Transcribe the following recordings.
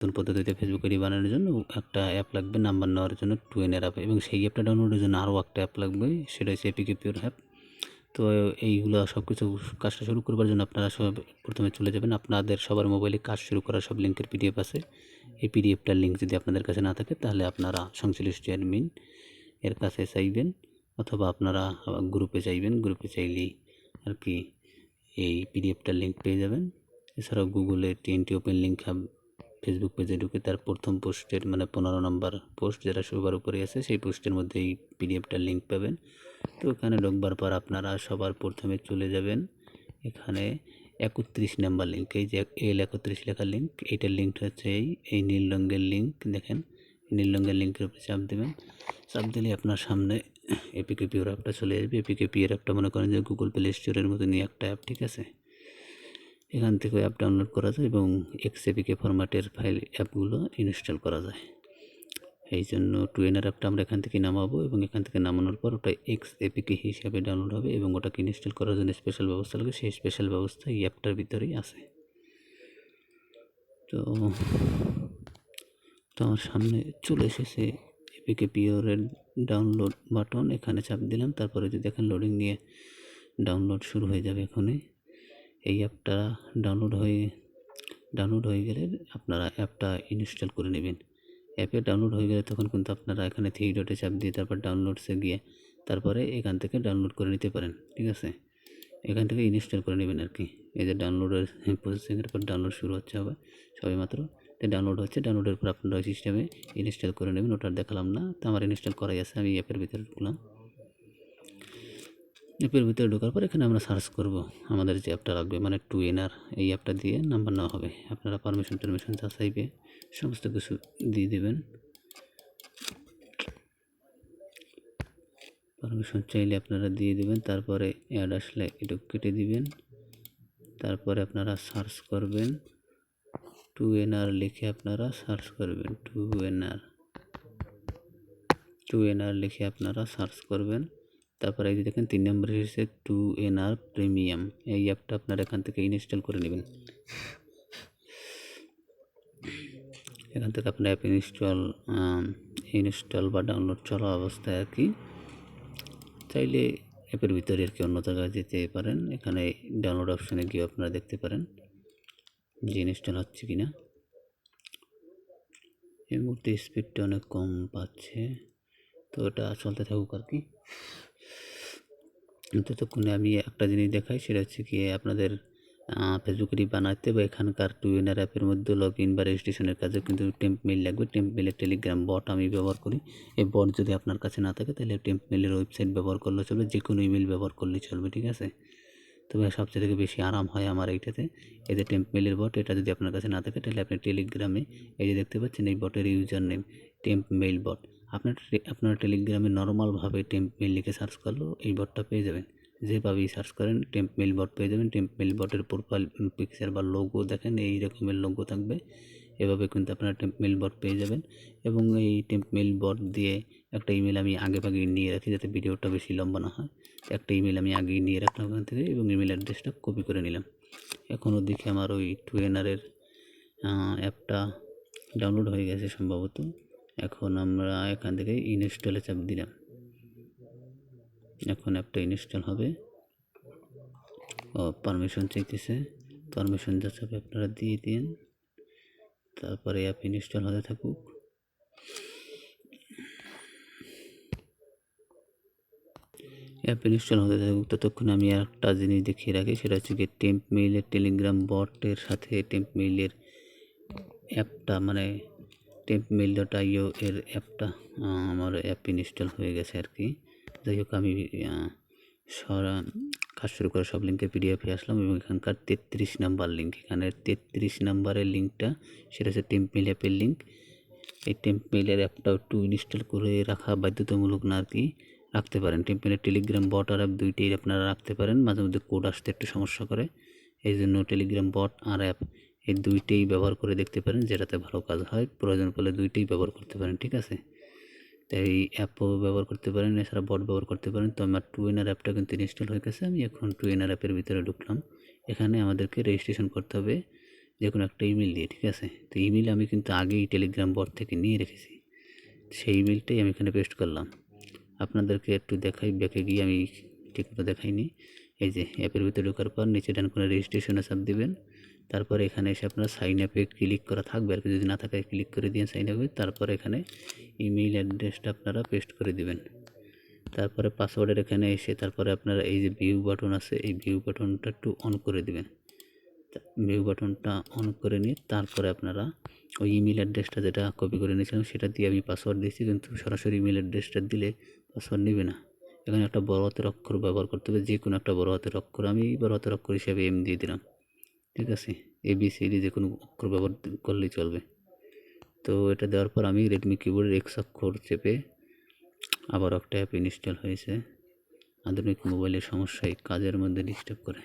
নতুন পদ্ধতিতে Facebook ID বানানোর জন্য একটা অ্যাপ লাগবে নাম্বার নেওয়ার জন্য টু এনের অ্যাপ এবং সেই অ্যাপটা ডাউনলোডের জন্য আরও একটা অ্যাপ লাগবে, সেটা হচ্ছে এপিকে পিওর অ্যাপ তো এইগুলো সব কিছু কাজটা শুরু করবার জন্য আপনারা সব প্রথমে চলে যাবেন। আপনাদের সবার মোবাইলে কাজ শুরু করার সব লিঙ্কের পিডিএফ আছে। এই পিডিএফটার লিঙ্ক যদি আপনাদের কাছে না থাকে, তাহলে আপনারা সংশ্লিষ্ট অ্যাডমিন এর কাছে চাইবেন, অথবা আপনারা গ্রুপে চাইবেন। গ্রুপে চাইলেই আর কি এই পিডিএফটার লিঙ্ক পেয়ে যাবেন। এছাড়াও গুগলে টিএনটি ওপেন লিঙ্ক ফেসবুক পেজে ঢুকে তার প্রথম পোস্টের মানে পনেরো নম্বর পোস্ট যেটা সবার উপরে আছে, সেই পোস্টের মধ্যে এই পিডিএফটার লিঙ্ক পাবেন। তো ওখানে ঢোকবার পর আপনারা সবার প্রথমে চলে যাবেন। এখানে একত্রিশ নাম্বার লিঙ্ক এই যে এল একত্রিশ লেখার লিঙ্ক এইটার লিঙ্কটা হচ্ছে এই এই নীল রঙের লিঙ্ক দেখেন নীল রঙের লিঙ্কের উপরে চাপ দেবেন। চাপ দিলে আপনার সামনে এপিকে পিওর অ্যাপটা চলে আসবে। এপিকে পিওর অ্যাপটা মনে করেন যে গুগল প্লে স্টোরের মতনই একটা অ্যাপ ঠিক আছে? এখান থেকে অ্যাপ ডাউনলোড করা যায় এবং এক্সএপিকে ফরম্যাটের ফাইল অ্যাপগুলো ইনস্টল করা যায়। এই জন্য টুয়েনার অ্যাপটা আমরা এখান থেকে নামাবো এবং এখান থেকে নামানোর পর ওটা এক্স এপিকে হিসাবে ডাউনলোড হবে এবং ওটাকে ইনস্টল করার জন্য স্পেশাল ব্যবস্থা লাগে। সেই স্পেশাল ব্যবস্থা এই অ্যাপটার ভিতরেই আছে। তো তো আমার সামনে চলে এসেছে এপিকে পিওরের ডাউনলোড বাটন এখানে চাপ দিলাম, তারপরে যদি দেখেন লোডিং নিয়ে ডাউনলোড শুরু হয়ে যাবে এখনই। এই অ্যাপটা ডাউনলোড হয়ে ডাউনলোড হয়ে গেলে আপনারা অ্যাপটা ইনস্টল করে নেবেন। অ্যাপে ডাউনলোড হয়ে গেলে তখন কিন্তু আপনারা এখানে থ্রি ডটে চাপ দিয়ে তারপর ডাউনলোডসে গিয়ে তারপরে এখান থেকে ডাউনলোড করে নিতে পারেন, ঠিক আছে? এখান থেকে ইনস্টল করে নেবেন আর কি। এই যে ডাউনলোডের প্রসেসিংয়ের পর ডাউনলোড শুরু হচ্ছে হবে সবাই মাত্র তো ডাউনলোড হচ্ছে ডাউনলোডের পর আপনারা ওই সিস্টেমে ইনস্টল করে নেবেন, ওটা দেখালাম না। তো আমার ইনস্টল করাই আছে, আমি অ্যাপের ভিতরে ঢুকলাম। অ্যাপের ভিতরে ঢোকার পর এখানে আমরা সার্চ করব আমাদের যে অ্যাপটা লাগবে মানে টু এনআর এই অ্যাপটা দিয়ে নাম্বার নেওয়া হবে। আপনারা পারমিশন টারমিশন যা চাইবে সমস্ত কিছু দিয়ে দেবেন। পারমিশন চাইলে আপনারা দিয়ে দেবেন, তারপরে অ্যাড আসলে একটু কেটে দিবেন। তারপরে আপনারা সার্চ করবেন টু এনআর লিখে আপনারা সার্চ করবেন টু এনআর টু এনআর লিখে আপনারা সার্চ করবেন। তারপরে এই যে দেখেন, তিন নম্বরে এসেছে টু এন আর প্রিমিয়াম এই অ্যাপটা আপনারা এখান থেকে ইনস্টল করে নেবেন। এখান থেকে আপনার অ্যাপ ইনস্টল ইনস্টল বা ডাউনলোড চলা অবস্থায় আর কি। চাইলে অ্যাপের ভিতরে আর কি অন্য জায়গায় যেতে পারেন। এখানে ডাউনলোড অপশানে গিয়ে আপনারা দেখতে পারেন যে ইনস্টল হচ্ছে কি না এই মুহূর্তে স্পিডটা অনেক কম পাচ্ছে। তো এটা চলতে থাকুক আর কি। ততক্ষণে আমি একটা জিনিস দেখাই, সেটা হচ্ছে কি আপনাদের ফেসবুক আইডি বানাতে বা এখানকার টুইনার অ্যাপের মধ্যে লগ ইন বা রেজিস্ট্রেশনের কাজে কিন্তু টেম্প মেল লাগবে। টেম্প মেলের টেলিগ্রাম বট আমি ব্যবহার করি। এই বট যদি আপনার কাছে না থাকে, তাহলে টেম্প মেলের ওয়েবসাইট ব্যবহার করলে চলবে যে কোনো ইমেল ব্যবহার করলেই চলবে, ঠিক আছে? তবে সবচেয়ে থেকে বেশি আরাম হয় আমার এইটাতে। এই যে টেম্প মেলের বট এটা যদি আপনার কাছে না থাকে, তাহলে আপনি টেলিগ্রামে এই যে দেখতে পাচ্ছেন, এই বটের user name temp mail bot আপনার আপনার টেলিগ্রামে নর্মালভাবে টেম্প মেল লিখে সার্চ করলেও এই বটটা পেয়ে যাবেন। যেভাবেই সার্চ করেন টেম্প মেল বট পেয়ে যাবেন। টেম্প মেল বটের প্রোফাইল পিকচার বা লোগো দেখেন, এই রকমের লোগো থাকবে। এভাবে কিন্তু আপনারা টেম্প মেল বট পেয়ে যাবেন। এবং এই টেম্প মেল বট দিয়ে একটা ইমেল আমি আগে ভাগে নিয়ে রাখি যাতে ভিডিওটা বেশি লম্বা না হয়। একটা ইমেল আমি আগেই নিয়ে রাখলাম ওখান থেকে এবং ইমেল অ্যাড্রেসটা কপি করে নিলাম। এখনও দেখি আমার ওই টুয়েনারের অ্যাপটা ডাউনলোড হয়ে গেছে সম্ভবত। এখন আমরা এখান থেকে ইনস্টলে চাপ দিলাম। এখন অ্যাপটা ইনস্টল হবে। ও পারমিশন চাইতেছে। পারমিশন যা চাপে আপনারা দিয়ে দিন। তারপরে অ্যাপ ইনস্টল হতে থাকুক। অ্যাপ ইনস্টল হতে থাকুক, ততক্ষণ আমি আর একটা জিনিস দেখিয়ে রাখি। সেটা হচ্ছে গিয়ে টেম্প মেইলের টেলিগ্রাম বটের সাথে টেম্প মেইলের অ্যাপটা মানে টেম্প মেইল ডট আইও এর অ্যাপটা আমার অ্যাপ ইনস্টল হয়ে গেছে আর কি। যাই হোক, আমি সরা, কাজ শুরু করে সব লিঙ্কে পিডিএফে আসলাম এবং এখানকার তেত্রিশ নাম্বার লিঙ্ক এখানে তেত্রিশ নাম্বারের লিঙ্কটা সেটা হচ্ছে টেম্প মেইল অ্যাপের লিঙ্ক এই টেম্প মেইলের অ্যাপটা একটু ইনস্টল করে রাখা বাধ্যতামূলক না আর কি, রাখতে পারেন। টেম্প মেইলের টেলিগ্রাম বট আর অ্যাপ দুইটাই আপনারা রাখতে পারেন, মাঝে মধ্যে কোড আসতে একটু সমস্যা করে, এই জন্য টেলিগ্রাম বট আর অ্যাপ এই দুইটাই ব্যবহার করে দেখতে পারেন, যেটাতে ভালো কাজ হয়। প্রয়োজন পড়লে দুইটাই ব্যবহার করতে পারেন, ঠিক আছে? তাই এই অ্যাপও ব্যবহার করতে পারেন, এছাড়া বট ব্যবহার করতে পারেন। তো আমার টু এনার অ্যাপটা কিন্তু ইনস্টল হয়ে গেছে, আমি এখন টু এনার অ্যাপের ভিতরে ঢুকলাম। এখানে আমাদেরকে রেজিস্ট্রেশন করতে হবে যে কোনো একটা ইমেল দিয়ে, ঠিক আছে? তো ইমেল আমি কিন্তু আগেই টেলিগ্রাম বট থেকে নিয়ে রেখেছি। সেই ইমেলটাই আমি এখানে পেস্ট করলাম। আপনাদেরকে একটু দেখাই, ব্যাকে গিয়ে আমি ঠিকমতো দেখাইনি। এই যে, অ্যাপের ভিতরে ঢোকার পর নিচে ডান করে রেজিস্ট্রেশনে চাপ দিবেন। তারপরে এখানে এসে আপনার সাইন আপে ক্লিক করা থাকবে। আর কি যদি না থাকে ক্লিক করে দিয়ে সাইন আপে তারপরে এখানে ইমেইল অ্যাড্রেসটা আপনারা পেস্ট করে দিবেন। তারপরে পাসওয়ার্ডের এখানে এসে তারপরে আপনারা এই যে ভিউ বাটন আছে, এই ভিউ বাটনটা একটু অন করে দিবেন। ভিউ বাটনটা অন করে নিয়ে তারপরে আপনারা ওই ইমেল অ্যাড্রেসটা যেটা কপি করে নিয়েছিলাম, সেটা দিয়ে আমি পাসওয়ার্ড দিয়েছি, কিন্তু সরাসরি ইমেল অ্যাড্রেসটা দিলে পাসওয়ার্ড নেবে না। এখানে একটা বড় হাতের অক্ষর ব্যবহার করতে হবে যে কোনো একটা বড় হাতের অক্ষর। আমি বড় হাতের অক্ষর হিসাবে এম দিয়ে দিলাম। ঠিক আছে? এ বি সি ডি যে কোনো অক্ষর ব্যবহার করলেই চলবে। তো এটা দেওয়ার পর আমি রেডমি কিবোর্ডের এক্স অক্ষর চেপে আবার একটা অ্যাপ ইনস্টল হয়েছে। আধুনিক মোবাইলের সমস্যায় কাজের মধ্যে ডিস্টার্ব করে।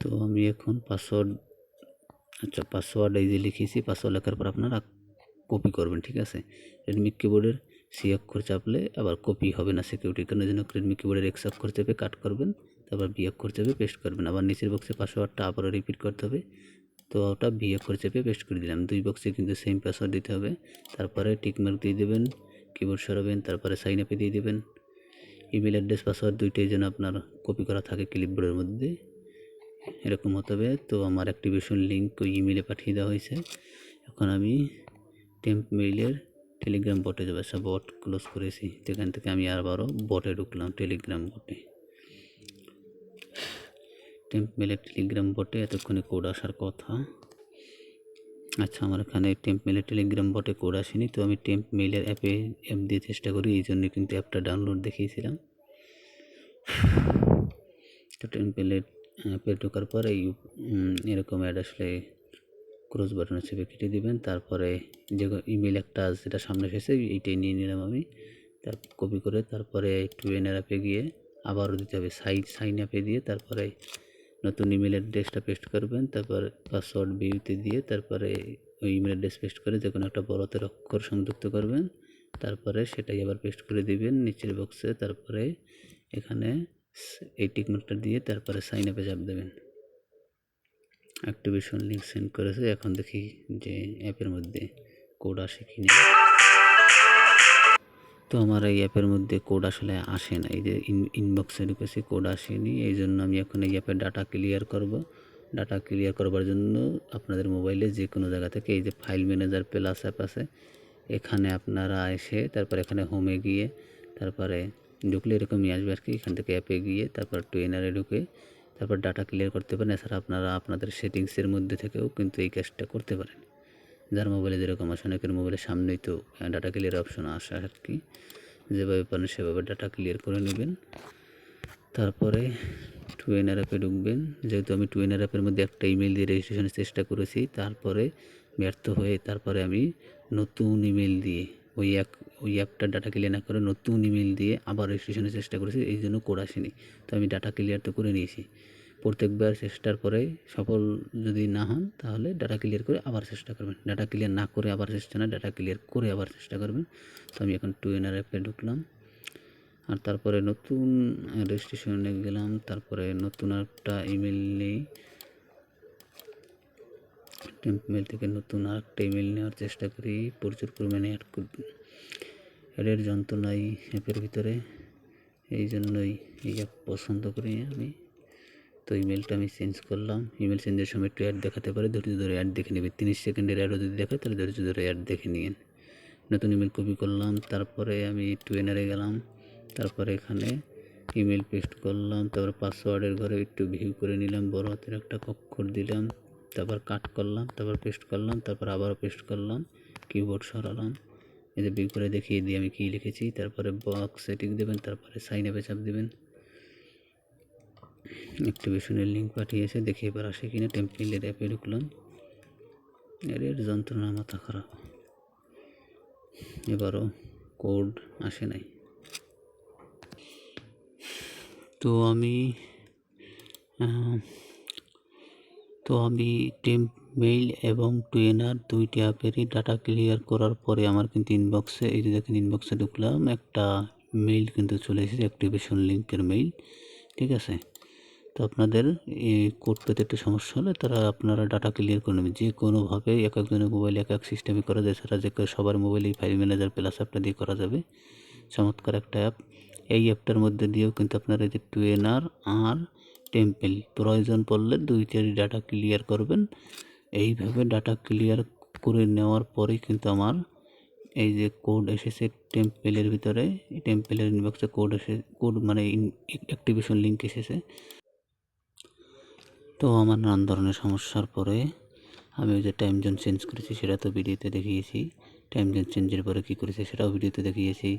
তো আমি এখন পাসওয়ার্ড আচ্ছা পাসওয়ার্ড এই যে লিখেছি পাসওয়ার্ড লেখার পর আপনারা কপি করবেন, ঠিক আছে? রেডমি কিবোর্ডের সি অক্ষর চাপলে আবার কপি হবে না সিকিউরিটির কারণে জন্য রেডমি কিবোর্ডের এক্স অক্ষর চেপে কাট করবেন, তারপর বি অক্ষর চেপে পেস্ট করবেন। আবার নিচের বক্সে পাসওয়ার্ডটা আবারও রিপিট করতে হবে। তো ওটা বি অক্ষর চেপে পেস্ট করে দিলাম। দুই বক্সে কিন্তু সেম পাসওয়ার্ড দিতে হবে। তারপরে টিকমার্ক দিয়ে দেবেন কিবোর্ড সরাবেন, তারপরে সাইন আপে দিয়ে দেবেন। ইমেল অ্যাড্রেস পাসওয়ার্ড দুইটাই যেন আপনার কপি করা থাকে ক্লিপবোর্ডের মধ্যে। এরকম হতে হবে। তো আমার অ্যাক্টিভেশন লিঙ্ক ওই ইমেলে পাঠিয়ে দেওয়া হয়েছে। এখন আমি টেম্প মেইলের টেলিগ্রাম বটে যাবে সব বট ক্লোজ করেছি। সেখান থেকে আমি আবারও বটে ঢুকলাম টেলিগ্রাম বটে টেম্প মেলের টেলিগ্রাম বটে এতক্ষণে কোড আসার কথা। আচ্ছা আমার এখানে টেম্প মেলের টেলিগ্রাম বটে কোড আসেনি, তো আমি টেম্প মেলের অ্যাপে অ্যাপ দিয়ে চেষ্টা করি, এই জন্য কিন্তু অ্যাপটা ডাউনলোড দেখিয়েছিলাম। তো টেম্প মেলের অ্যাপে ঢোকার পরে এই এরকম অ্যাড আসলে ক্রস বাটনে চেপে কেটে দিবেন, তারপরে যে ইমেল একটা যেটা সামনে এসেছে, এইটাই নিয়ে নিলাম আমি। তার কপি করে তারপরে টুয়েনের অ্যাপে গিয়ে আবারও দিতে হবে সাইড সাইন অ্যাপে দিয়ে তারপরে নতুন ইমেল অ্যাড্রেসটা পেস্ট করবেন, তারপর পাসওয়ার্ড বিউতে দিয়ে তারপরে ওই ইমেল অ্যাড্রেস পেস্ট করে যে কোনো একটা বড়তের অক্ষর সংযুক্ত করবেন, তারপরে সেটাই আবার পেস্ট করে দিবেন, নিচের বক্সে তারপরে এখানে এই টিকমার্কটা দিয়ে তারপরে সাইন আপে চাপ দেবেন। অ্যাক্টিভেশন লিঙ্ক সেন্ড করেছে। এখন দেখি যে অ্যাপের মধ্যে কোড আসে কি না। তো আমার এই অ্যাপের মধ্যে কোড আসলে আসে না। এই যে ইনবক্সে ঢুকেছে কোড আসেনি। এই জন্য আমি এখন এই অ্যাপের ডাটা ক্লিয়ার করব। ডাটা ক্লিয়ার করবার জন্য আপনাদের মোবাইলে যে কোনো জায়গা থেকে এই যে ফাইল ম্যানেজার প্লাস অ্যাপ আছে, এখানে আপনারা এসে তারপর এখানে হোমে গিয়ে তারপরে ঢুকলে এরকমই আসবে আর কি। এখান থেকে অ্যাপে গিয়ে তারপর ট্রেনারে ঢুকে তারপর ডাটা ক্লিয়ার করতে পারেন। এছাড়া আপনারা আপনাদের সেটিংসের মধ্যে থেকেও কিন্তু এই কাজটা করতে পারেন। যার মোবাইলে যেরকম আসে অনেকের মোবাইলের সামনেই তো ডাটা ক্লিয়ার অপশন আসে আর কি। যেভাবে পারেন সেভাবে ডাটা ক্লিয়ার করে নেবেন। তারপরে টুয়েনার অ্যাপে ঢুকবেন। যেহেতু আমি টুয়েনার অ্যাপের মধ্যে একটা ইমেল দিয়ে রেজিস্ট্রেশনের চেষ্টা করেছি, তারপরে ব্যর্থ হয়ে তারপরে আমি নতুন ইমেল দিয়ে ওই এক ওই অ্যাপটা ডাটা ক্লিয়ার না করে নতুন ইমেল দিয়ে আবার রেজিস্ট্রেশনের চেষ্টা করেছি, এই জন্য কোড আসেনি। তো আমি ডাটা ক্লিয়ার তো করে নিয়েছি। প্রত্যেকবার চেষ্টার পরে সফল যদি না হন, তাহলে ডাটা ক্লিয়ার করে আবার চেষ্টা করবেন। ডাটা ক্লিয়ার না করে আবার চেষ্টা না ডাটা ক্লিয়ার করে আবার চেষ্টা করবেন। তো আমি এখন টু এনার অ্যাপে ঢুকলাম। আর তারপরে নতুন রেজিস্ট্রেশনে গেলাম। তারপরে নতুন একটা ইমেল নেই। টেম্পমেল থেকে নতুন আর একটা ইমেল নেওয়ার চেষ্টা করি। প্রচুর পরিমাণে অ্যাড অ্যাডের যন্ত্রণাই অ্যাপের ভিতরে। এই জন্যই এই অ্যাপ পছন্দ করি আমি। তো ইমেলটা আমি চেঞ্জ করলাম। ইমেল চেঞ্জের সময় একটু অ্যাড দেখাতে পারে। ধৈর্য ধরে অ্যাড দেখে নেবে। তিরিশ সেকেন্ডের অ্যাডও যদি দেখায়, তাহলে ধৈর্য ধরে অ্যাড দেখে নিন নতুন ইমেল কপি করলাম। তারপরে আমি টুয়েনারে গেলাম। তারপরে এখানে ইমেল পেস্ট করলাম। তারপর পাসওয়ার্ডের ঘরে একটু ভিউ করে নিলাম। বড় হাতের একটা অক্ষর দিলাম। তারপর কাট করলাম। তারপর পেস্ট করলাম। তারপর আবারও পেস্ট করলাম। কিবোর্ড সরালাম। এই যে ভিউ করে দেখিয়ে দিয়ে আমি কী লিখেছি, তারপরে বক্স সেটিং দেবেন, তারপরে সাইন আপে চাপ দেবেন। অ্যাক্টিভেশনের লিঙ্ক পাঠিয়েছে, দেখে এবার আসে কিনা টেম্পলের অ্যাপে ঢুকলাম। এর যন্ত্রণা মাথা খারাপ। এবারও কোড আসে নাই। তো আমি তো আমি টেম্প মেইল এবং টুয়েনার দুইটি অ্যাপেরই ডাটা ক্লিয়ার করার পরে আমার কিন্তু ইনবক্সে এই যে দেখেন ইনবক্সে ঢুকলাম, একটা মেইল কিন্তু চলে এসেছে অ্যাক্টিভেশন লিঙ্কের মেইল, ঠিক আছে? তো আপনাদের এই কোড পেতে একটু সমস্যা হলে তারা আপনারা ডাটা ক্লিয়ার করে নেবেন। যে কোনোভাবে এক একজনের মোবাইল এক এক সিস্টেমে করা যায়, সেটা যে সবার মোবাইলেই ফাইল ম্যানেজার প্লাস অ্যাপটা দিয়ে করা যাবে। চমৎকার একটা অ্যাপ এই অ্যাপটার মধ্যে দিয়েও কিন্তু আপনারা এই যে টুয়েনার আর টেম্পেল। প্রয়োজন পড়লে দুই চারি ডাটা ক্লিয়ার করবেন। এইভাবে ডাটা ক্লিয়ার করে নেওয়ার পরেই কিন্তু আমার এই যে কোড এসেছে টেম্পেলের ভিতরে টেম্পেলের ইনবক্সে কোড এসে, কোড মানে অ্যাক্টিভেশন লিঙ্ক এসেছে। তো আমার নানান ধরনের সমস্যার পরে আমি যে টাইম জোন চেঞ্জ করেছি, সেটা তো ভিডিওতে দেখিয়েছি। টাইম জোন চেঞ্জের পরে কী করেছি সেটাও ভিডিওতে দেখিয়েছি।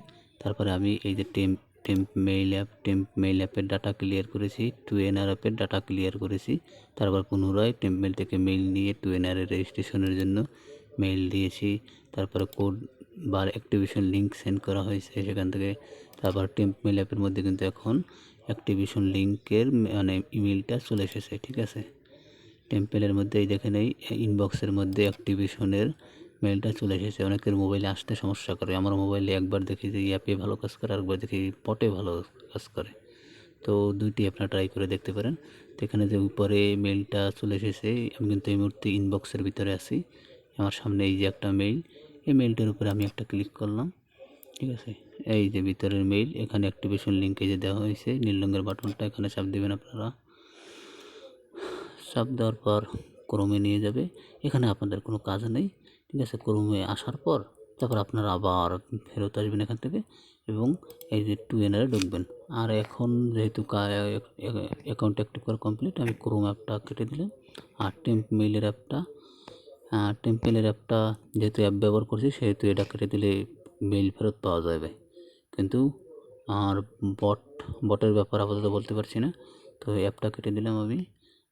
তারপরে আমি এই যে temp temp mail app temp mail অ্যাপের ডাটা ক্লিয়ার করেছি টু এনআর অ্যাপের ডাটা ক্লিয়ার করেছি। তারপর পুনরায় টেম্প মেইল থেকে মেইল নিয়ে টু এনআরের রেজিস্ট্রেশনের জন্য মেইল দিয়েছি। তারপরে কোড বার অ্যাক্টিভেশন লিঙ্ক সেন্ড করা হয়েছে সেখান থেকে। তারপর টেম্প মেইল অ্যাপের মধ্যে কিন্তু এখন অ্যাক্টিভেশন লিঙ্কের মানে ইমেলটা চলে এসেছে, ঠিক আছে? টেম্পেলের মধ্যে এই দেখেন এই ইনবক্সের মধ্যে অ্যাক্টিভেশনের মেলটা চলে এসেছে। অনেকের মোবাইলে আসতে সমস্যা করে। আমার মোবাইলে একবার দেখি যে অ্যাপে ভালো কাজ করে, আরেকবার দেখি পটে ভালো কাজ করে। তো দুইটি আপনারা ট্রাই করে দেখতে পারেন। তো এখানে যে উপরে মেলটা চলে এসেছে, আমি কিন্তু এই মুহূর্তে ইনবক্সের ভিতরে আছি। আমার সামনে এই যে একটা মেইল এই মেইলটার উপরে আমি একটা ক্লিক করলাম। ঠিক আছে? এই যে ভিতরের মেইল এখানে অ্যাক্টিভেশন লিঙ্ক যে দেওয়া হয়েছে। নীল রঙের বাটনটা এখানে চাপ দেবেন আপনারা। চাপ দেওয়ার পর ক্রমে নিয়ে যাবে। এখানে আপনাদের কোনো কাজ নেই। ঠিক আছে ক্রমে আসার পর তারপর আপনারা আবার ফেরত আসবেন এখান থেকে এবং এই যে টু এনারে ঢুকবেন। আর এখন যেহেতু অ্যাকাউন্ট অ্যাক্টিভ করা কমপ্লিট আমি ক্রোম অ্যাপটা কেটে দিলাম। আর টেম্প মেইলের অ্যাপটা টেম্পেলের অ্যাপটা যেহেতু অ্যাপ ব্যবহার করছি, সেহেতু এটা কেটে দিলে মেইল ফেরত পাওয়া যাবে। কিন্তু আর বট বটের ব্যাপার আপাতত বলতে পারছি না। তো অ্যাপটা কেটে দিলাম আমি।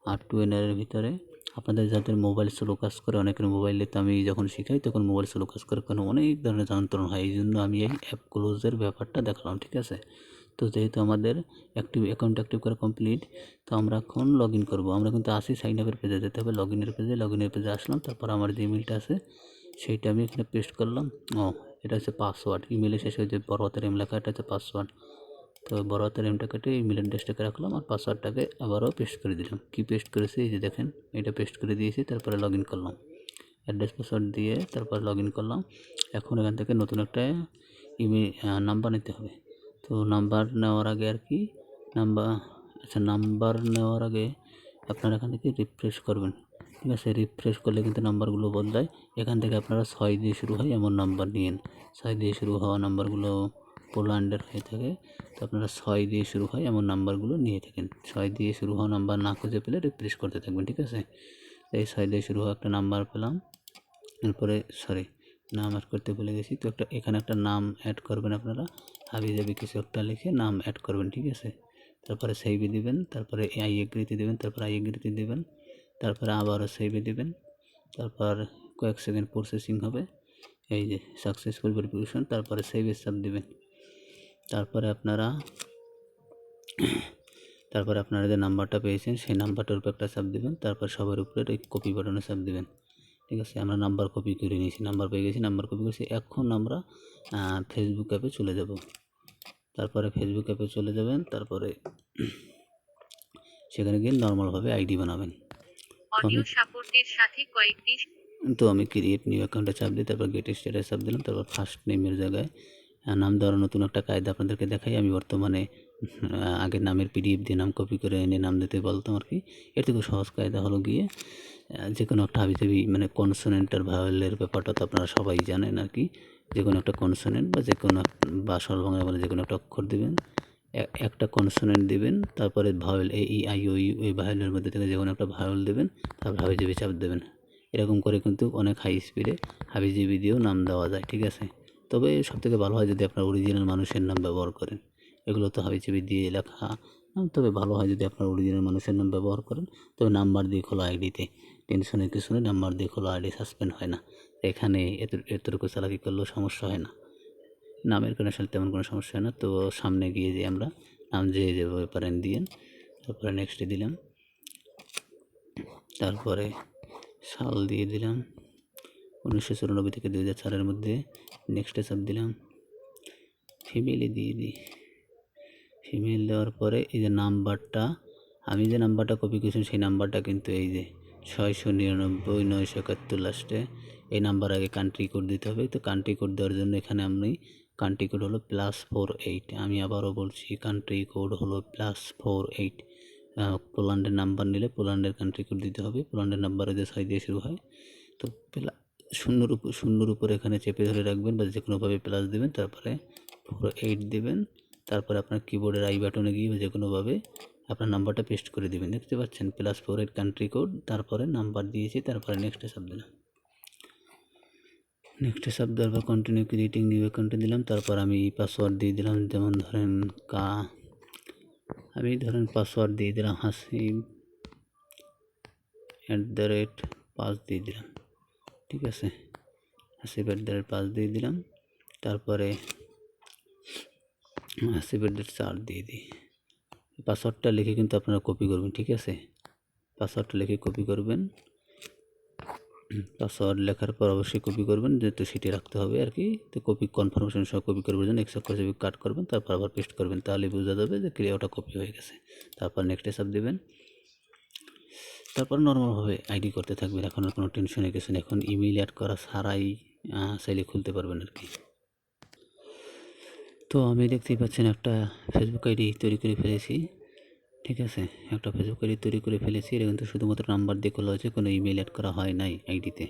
আর টু এনারের ভিতরে আপনাদের যাদের মোবাইল স্লো কাজ করে, অনেকের মোবাইলে তো আমি যখন শিখাই, তখন মোবাইল স্লো কাজ করে কারণ অনেক ধরনের যন্ত্রণা হয়। এই জন্য আমি এই অ্যাপ ক্লোজের ব্যাপারটা দেখালাম, ঠিক আছে? তো যেহেতু আমাদের অ্যাক্টিভ অ্যাকাউন্ট অ্যাক্টিভ করা কমপ্লিট তো আমরা এখন লগ ইন করব। আমরা কিন্তু আসি সাইন আপের পেজে যেতে হবে লগ ইনের পেজে লগ ইনের পেজে আসলাম, তারপর আমার যে ইমেলটা আছে, সেইটা আমি এখানে পেস্ট করলাম। ও, এটা হচ্ছে পাসওয়ার্ড ইমেলে শেষে যে বড় হাতের এম লেখা, এটা হচ্ছে পাসওয়ার্ড তো বড় হাতের এমটা কেটে ইমেল অ্যাড্রেসটাকে রাখলাম আর পাসওয়ার্ডটাকে আবারও পেস্ট করে দিলাম। কি পেস্ট করেছি? এই যে দেখেন, এটা পেস্ট করে দিয়েছি, তারপরে লগ ইন করলাম। অ্যাড্রেস পাসওয়ার্ড দিয়ে তারপর লগ ইন করলাম। এখন এখান থেকে নতুন একটা ইমেল নাম্বার নিতে হবে। তো নাম্বার নেওয়ার আগে আর কি নাম্বার আচ্ছা নাম্বার নেওয়ার আগে আপনারা এখান থেকে রিফ্রেশ করবেন। ঠিক আছে রিফ্রেশ করলে কিন্তু নাম্বারগুলো বদলায়। এখান থেকে আপনারা ছয় দিয়ে শুরু হয় এমন নাম্বার নিন ছয় দিয়ে শুরু হওয়া নাম্বারগুলো পোল্যান্ডের হয়ে থাকে, তো আপনারা ছয় দিয়ে শুরু হয় এমন নাম্বারগুলো নিয়ে থাকেন। ছয় দিয়ে শুরু হওয়া নাম্বার না খুঁজে পেলে রিফ্রেশ করতে থাকবেন, ঠিক আছে? এই ছয় দিয়ে শুরু হওয়া একটা নাম্বার পেলাম, এরপরে সরি নাম অ্যাড করতে ভুলে গেছি, তো একটা, এখানে একটা নাম অ্যাড করবেন আপনারা, হাবি যাবি কিছু একটা লিখে নাম অ্যাড করবেন, ঠিক আছে? তারপরে সেইভে দিবেন, তারপরে আই এগ্রিতে দেবেন, তারপরে আই এগ্রিতে দেবেন, তারপরে আবারও সেইভে দিবেন, তারপর কয়েক সেকেন্ড প্রসেসিং হবে, এই যে সাকসেসফুল ভেরিফিকেশন তারপরে সেভে চাপ দিবেন। তারপরে আপনারা তারপরে আপনারা যে নাম্বারটা পেয়েছেন সেই নাম্বারটার উপর একটা চাপ দেবেন তারপর সবার উপরে এই কপি বাটনে চাপ দেবেন। ঠিক আছে আমরা নাম্বার কপি করে নিয়েছি নাম্বার পেয়ে গেছি নাম্বার কপি করেছি এখন আমরা ফেসবুক অ্যাপে চলে যাব। তারপরে ফেসবুক অ্যাপে চলে যাবেন তারপরে সেখানে গিয়ে নর্মালভাবে আইডি বানাবেন। তো আমি ক্রিয়েট নিউ অ্যাকাউন্টে চাপ দিই তারপর গেট স্টেটাস চাপ দিলাম তারপর ফার্স্ট নেমের জায়গায় নাম দেওয়ার নতুন একটা কায়দা আপনাদেরকে দেখাই। আমি বর্তমানে আগের নামের পিডিএফ দিয়ে নাম কপি করে এনে নাম দিতে বলতাম আর কি। এর থেকে সহজ কায়দা হলো গিয়ে যে কোনো একটা হাবিজাবি মানে কনসোনেন্টার ভাওয়েলের ব্যাপারটা তো আপনারা সবাই জানেন আর কি। যে কোনো একটা কনসোনেন্ট বা যে কোনো বা সরলভাঙা বলে যে কোনো একটা অক্ষর দেবেন। একটা কনসোনেন্ট দেবেন, তারপরে vowel A E I O U এই ভাওয়েলের মধ্যে থেকে যে কোনো একটা ভাওয়েল দেবেন, তারপর হাবিজাবি চাপ দেবেন। এরকম করে কিন্তু অনেক হাই স্পিডে হাবিজিবি দিয়েও নাম দেওয়া যায়, ঠিক আছে? তবে সবথেকে ভালো হয় যদি আপনার অরিজিনাল মানুষের নাম ব্যবহার করেন। এগুলো তো হাবিজিবি দিয়ে লেখা। তবে ভালো হয় যদি আপনার অরিজিনাল মানুষের নাম ব্যবহার করেন। তবে নাম্বার দিয়ে খোলা আইডিতে টেনশনের কিছু নেই নাম্বার দিয়ে খোলা আইডি সাসপেন্ড হয় না। এখানে এত, এতটুকু চালাকি করলেও সমস্যা হয় না। নামের কোনো আসলে তেমন কোনো সমস্যা হয় না। তো সামনে গিয়ে যে আমরা নাম যে যেভাবে পারেন দিয়ে তারপরে নেক্সটে দিলাম। তারপরে সাল দিয়ে দিলাম। উনিশশো চুরানব্বই থেকে দুই হাজার চারের মধ্যে নেক্সটে চাপ দিলাম। ফিমেলই দিয়ে দিই। ফিমেল দেওয়ার পরে এই যে নাম্বারটা, আমি যে নাম্বারটা কপি করেছি সেই নাম্বারটা কিন্তু এই যে ছয়শো নিরানব্বই, নয়শো একাত্তর লাস্টে এই নাম্বার আগে কান্ট্রি কোড দিতে হবে। তো কান্ট্রি কোড দেওয়ার জন্য এখানে আমি কান্ট্রি কোড হলো প্লাস ফোর এইট আমি আবারও বলছি কান্ট্রি কোড হলো প্লাস ফোর এইট পোল্যান্ডের নাম্বার নিলে পোল্যান্ডের কান্ট্রি কোড দিতে হবে। পোল্যান্ডের নাম্বারে যে ছয় দিয়ে শুরু হয়। তো শূন্যর উপর শূন্যর উপর এখানে চেপে ধরে রাখবেন বা যে কোনোভাবে প্লাস দেবেন, তারপরে ফোর এইট দেবেন। তারপরে আপনার কিবোর্ডের আই বাটনে গিয়ে যে কোনোভাবে আপনার নাম্বারটা পেস্ট করে দেবেন। দেখতে পাচ্ছেন? Plus four eight country code তারপরে নাম্বার দিয়েছি, তারপরে নেক্সট সাব দিলাম। নেক্সট সাব দেওয়ার পর কন্টিনিউ ক্রিয়েটিং নিউ অ্যাকাউন্টে দিলাম। তারপর আমি পাসওয়ার্ড দিয়ে দিলাম, যেমন ধরেন কা, আমি ধরেন পাসওয়ার্ড দিয়ে দিলাম, Hasim at the rate pass দিয়ে দিলাম। ঠিক আছে? অ্যাট দ্য রেট দিয়ে দিলাম। তারপরে দ্য রেট চার দিয়ে দিই। পাসওয়ার্ডটা লিখে কিন্তু আপনারা কপি করবেন, ঠিক আছে? পাসওয়ার্ডটা লিখে কপি করবেন। পাসওয়ার্ড লেখার পর অবশ্যই কপি করবেন, যেহেতু সেটি রাখতে হবে আর কি। তো কপি কনফার্মেশন সহ কপি করবেন জন্য এক্সেপ্ট করে কাট করবেন, তারপর আবার পেস্ট করবেন তাহলে বোঝা যাবে যে ক্রিয়াটা কপি হয়ে গেছে। তারপর নেক্সট হিসাব দেবেন। তারপর নর্মালভাবে আইডি করতে থাকবেন, এখন আর কোনো টেনশনে কিছু নেই। এখন ইমেল অ্যাড করা ছাড়াই চাইলে খুলতে পারবেন আর কি। তো আমি দেখতেই পাচ্ছেন একটা ফেসবুক আইডি তৈরি করে ফেলেছি, ঠিক আছে? একটা ফেসবুক আইডি তৈরি করে ফেলেছি, এটা কিন্তু শুধুমাত্র নাম্বার দিয়ে খোলা হয়েছে, কোনো ইমেল অ্যাড করা হয় নাই আইডিতে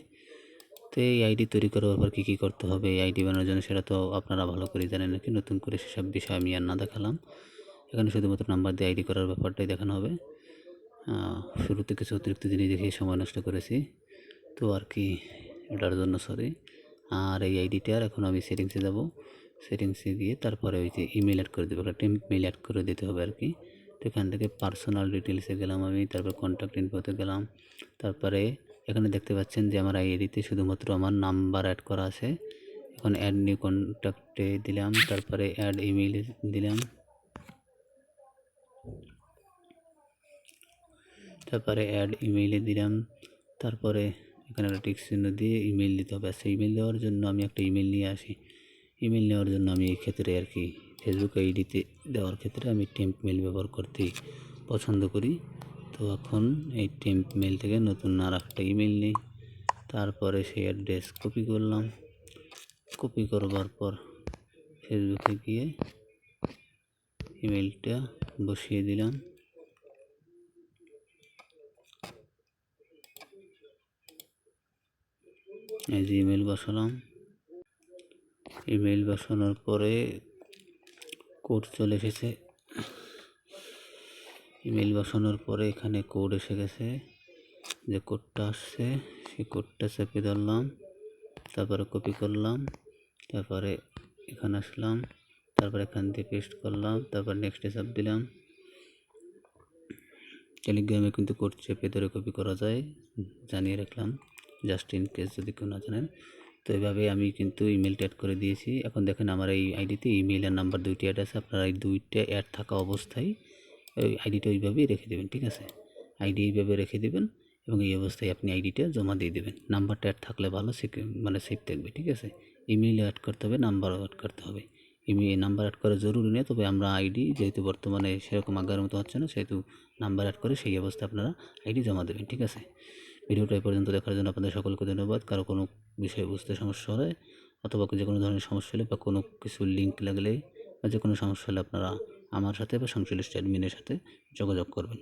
তো এই আইডি তৈরি করার পর কী কী করতে হবে, এই আইডি বানানোর জন্য সেটা তো আপনারা ভালো করে জানেন নাকি নতুন করে সেসব বিষয় আমি আর না দেখালাম। এখানে শুধুমাত্র নাম্বার দিয়ে আইডি করার ব্যাপারটাই দেখানো হবে। শুরুতে কিছু অতিরিক্ত জিনিস দেখে সময় নষ্ট করেছি। তো আর কি এটার জন্য সরি আর এই আইডিটার এখন আমি সেটিংসে যাব। সেটিংসে গিয়ে তারপরে ওই যে ইমেল অ্যাড করে দেবো, একটা মেল অ্যাড করে দিতে হবে আর কি। তো এখান থেকে পার্সোনাল ডিটেলসে গেলাম আমি, তারপর কন্ট্যাক্ট ইনফোতে গেলাম। তারপরে এখানে দেখতে পাচ্ছেন যে আমার আইডিতে শুধুমাত্র আমার নাম্বার অ্যাড করা আছে। এখন অ্যাড নিউ কন্ট্যাক্টে দিলাম, তারপরে অ্যাড ইমেল দিলাম। তারপরে অ্যাড ইমেইলে দিলাম। তারপরে এখানে একটা টিক চিহ্ন দিয়ে ইমেল দিতে হবে। সেই ইমেল দেওয়ার জন্য আমি একটা ইমেল নিয়ে আসি। ইমেল নেওয়ার জন্য আমি এই ক্ষেত্রে আর কি ফেসবুক আইডিতে দেওয়ার ক্ষেত্রে আমি টেম্প মেল ব্যবহার করতে পছন্দ করি। তো এখন এই টেম্প মেল থেকে নতুন আর একটা ইমেল নিই। তারপরে সেই অ্যাড্রেস কপি করলাম। কপি করবার পর ফেসবুকে গিয়ে ইমেলটা বসিয়ে দিলাম। এই যে ইমেল বসালাম। ইমেল বসানোর পরে কোড চলে এসেছে। ইমেল বসানোর পরে এখানে কোড এসে গেছে যে কোডটা আসছে, সেই কোডটা চেপে ধরলাম, তারপরে কপি করলাম, তারপরে এখানে আসলাম, তারপরে এখান থেকে পেস্ট করলাম, তারপর নেক্সট হিসাব দিলাম। টেলিগ্রামে কিন্তু কোড চেপে ধরে কপি করা যায়, জানিয়ে রাখলাম। জাস্ট ইন কেস যদি কেউ না জানেন। তো এইভাবে আমি কিন্তু ইমেলটা অ্যাড করে দিয়েছি। এখন দেখেন আমার এই আইডিতে ইমেল আর নাম্বার দুইটি অ্যাড আছে। আপনারা এই দুইটা অ্যাড থাকা অবস্থায় ওই আইডিটা ওইভাবেই রেখে দেবেন, ঠিক আছে? আইডি এইভাবে রেখে দেবেন এবং এই অবস্থায় আপনি আইডিটা জমা দিয়ে দেবেন। নাম্বারটা অ্যাড থাকলে ভালো মানে সেভ থাকবে, ঠিক আছে? ইমেল অ্যাড করতে হবে নাম্বারও অ্যাড করতে হবে। ইমেল নাম্বার অ্যাড করা জরুরি নয়, তবে আমরা আইডি যেহেতু বর্তমানে সেরকম আগের মতো হচ্ছে না, সেহেতু নাম্বার অ্যাড করে সেই অবস্থায় আপনারা আইডি জমা দেবেন, ঠিক আছে? ভিডিওটা পর্যন্ত দেখার জন্য আপনাদের সকলকে ধন্যবাদ। কারও কোনো বিষয়ে বুঝতে সমস্যা হলে অথবা যে কোনো ধরনের সমস্যা হলে বা কোনো কিছু লিঙ্ক লাগলে বা যে কোনো সমস্যা হলে আপনারা আমার সাথে বা সংশ্লিষ্ট অ্যাডমিনের সাথে যোগাযোগ করবেন।